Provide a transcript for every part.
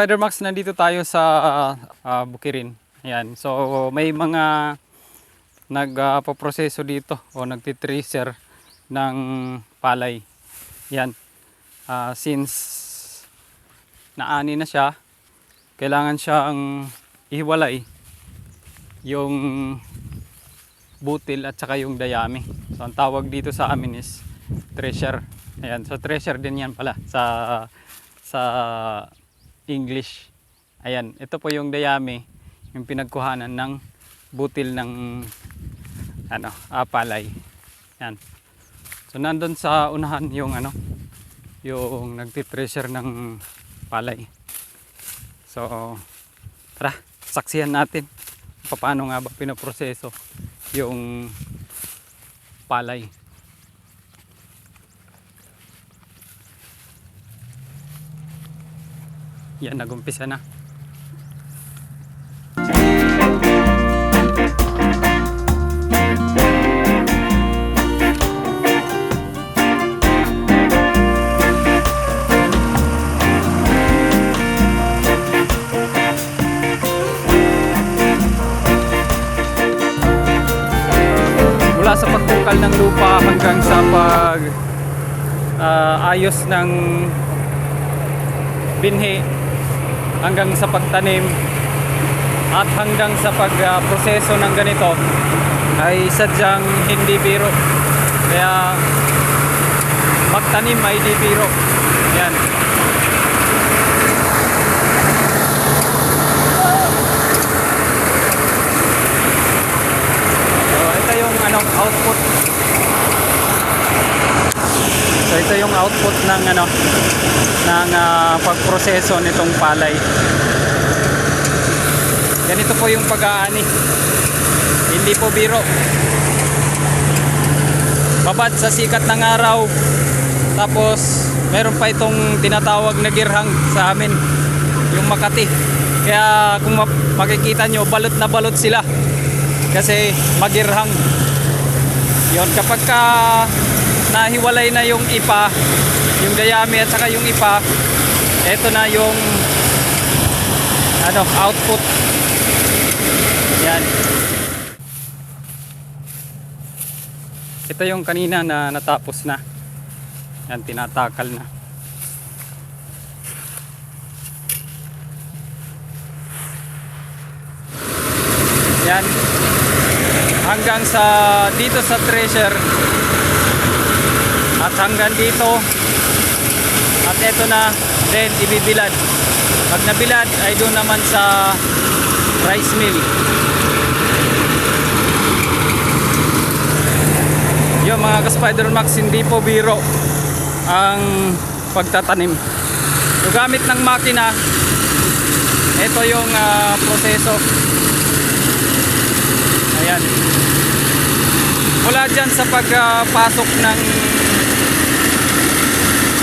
mga ka-Spider-Max, nandito tayo sa ah, Bukirin. Ayan. So, may mga nagpaproseso dito o nagtitracer ng palay. Yan. Ah, since naani na siya, kailangan siyang ihiwalay yung butil at saka yung dayami. So, ang tawag dito sa amin is treasure. Ayan. So, treasure din yan pala sa sa English. Ayan, ito po yung dayami, yung pinagkuhanan ng butil ng ano, ah, palay. Yan. So nandun sa unahan yung ano, yung nagti-treasure ng palay. So tara, saksihan natin paano nga ba pinoproseso yung palay. Yan, nagumpisa na. Mula sa pagbukal ng lupa hanggang sa pag ah, ayos ng binhi hanggang sa pagtanim at hanggang sa pagproseso ng ganito ay sadyang hindi biro. Kaya magtanim ay di biro. Yan. So ito yung ano output. So ito yung output ng ano ng ah, pagproseso nitong palay. Ganito po yung pag-aani. Hindi po biro. Babad sa sikat ng araw. Tapos meron pa itong tinatawag na girhang sa amin. Yung Makati. Kaya kung ma- makikita nyo, balot na balot sila. Kasi magirhang. Yon kapag ka nahiwalay na yung ipa, yung dayami at saka yung ipa, eto na yung ano, output. Yan. Ito yung kanina na natapos na. Yan, tinatakal na. Yan. Hanggang sa dito sa treasure. At hanggang dito. At eto na, then ibibilad. Pag nabilad ay doon naman sa rice mill. Yung mga ka-Spider Max hindi po biro ang pagtatanim. So gamit ng makina, ito yung ah, proseso. Ayan. Mula dyan sa pagpasok ng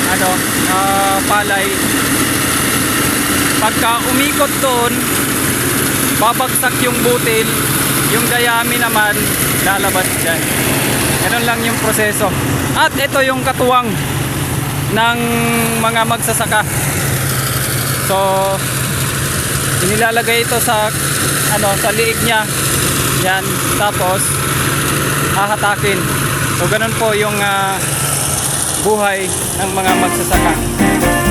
ano, ah, palay, pagka umikot doon, babagsak yung butil, yung dayami naman lalabas dyan. Ganun lang yung proseso. At ito yung katuwang ng mga magsasaka. So, inilalagay ito sa ano sa liig niya. Yan, tapos hahatakin. So ganun po yung ah, buhay ng mga magsasaka.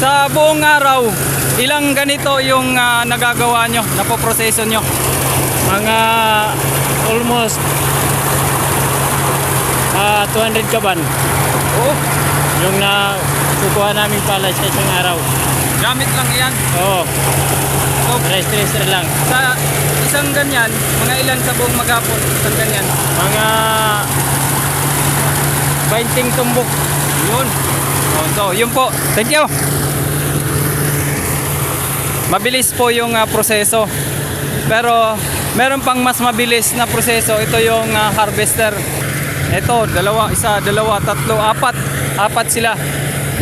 Sa buong araw, ilang ganito yung ah, nagagawa nyo, napoproseso nyo? Mga almost ah 200 kaban Oo, yung na kukuha namin palay sa isang araw. gamit lang yan. Oo, So, stress-stress lang. sa isang ganyan, mga ilan sa buong maghapon, isang ganyan. Mga 20 tumbok. Yun. Oh, so, yun po. Thank you. Mabilis po yung ah, proseso. Pero meron pang mas mabilis na proseso. Ito yung ah, harvester. Ito, dalawa, isa, dalawa, tatlo, apat. Apat sila.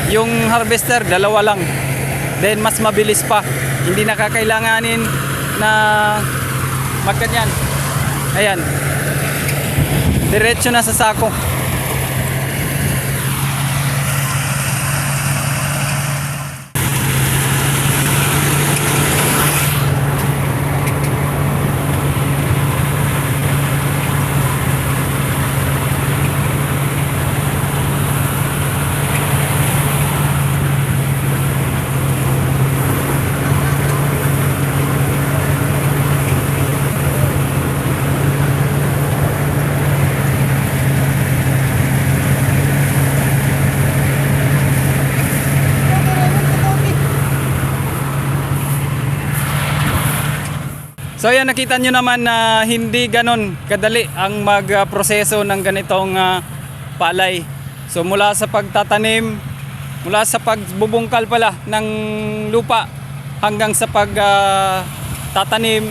Yung harvester, dalawa lang. Then mas mabilis pa. Hindi nakakailanganin na magkanyan. Ayan. Diretso na sa sako. So yan nakita nyo naman na hindi ganon kadali ang magproseso ng ganitong ah, palay. So mula sa pagtatanim, mula sa pagbubungkal pala ng lupa hanggang sa pagtatanim,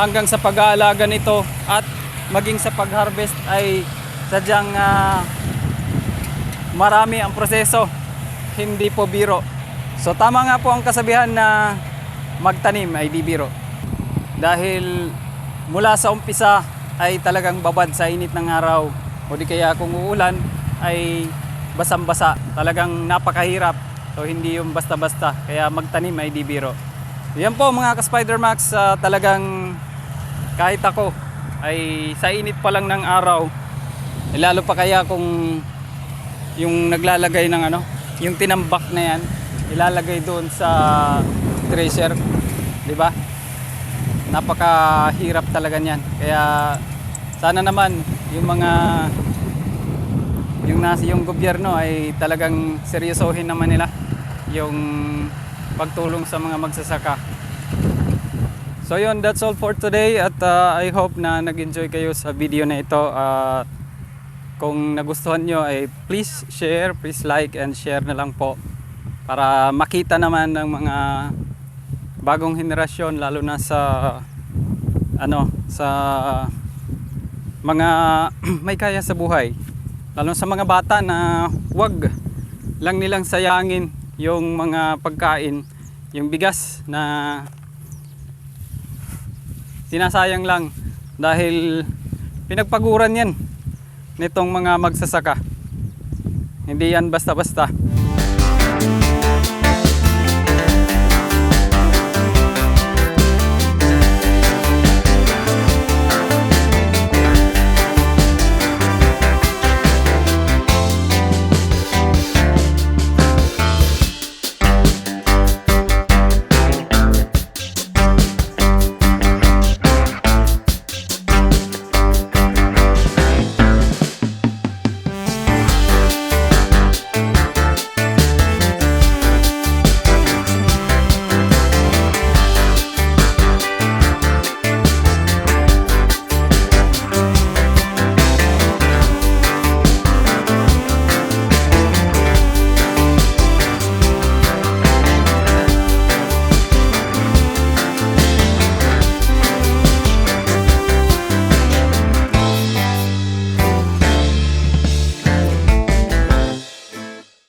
hanggang sa pag-aalaga nito at maging sa pag-harvest ay sadyang ah, marami ang proseso, hindi po biro. So tama nga po ang kasabihan na magtanim ay di biro dahil mula sa umpisa ay talagang babad sa init ng araw. O di kaya kung uulan ay basang-basa. Talagang napakahirap. So hindi yung basta-basta. Kaya magtanim ay di biro. Yan po mga ka-Spider Max ah, talagang kahit ako ay sa init pa lang ng araw eh, lalo pa kaya kung yung naglalagay ng ano yung tinambak na yan ilalagay doon sa tracer. Di ba napakahirap talaga niyan. Kaya sana naman yung mga yung nasa yung gobyerno ay talagang seryosohin naman nila yung pagtulong sa mga magsasaka. So yun, that's all for today at uh, I hope na nag-enjoy kayo sa video na ito. At kung nagustuhan nyo ay please share, please like and share na lang po para makita naman ng mga bagong henerasyon lalo na sa ano sa mga may kaya sa buhay. Lalo sa mga bata na wag lang nilang sayangin yung mga pagkain yung bigas na sinasayang lang dahil pinagpaguran yan nitong mga magsasaka. Hindi yan basta-basta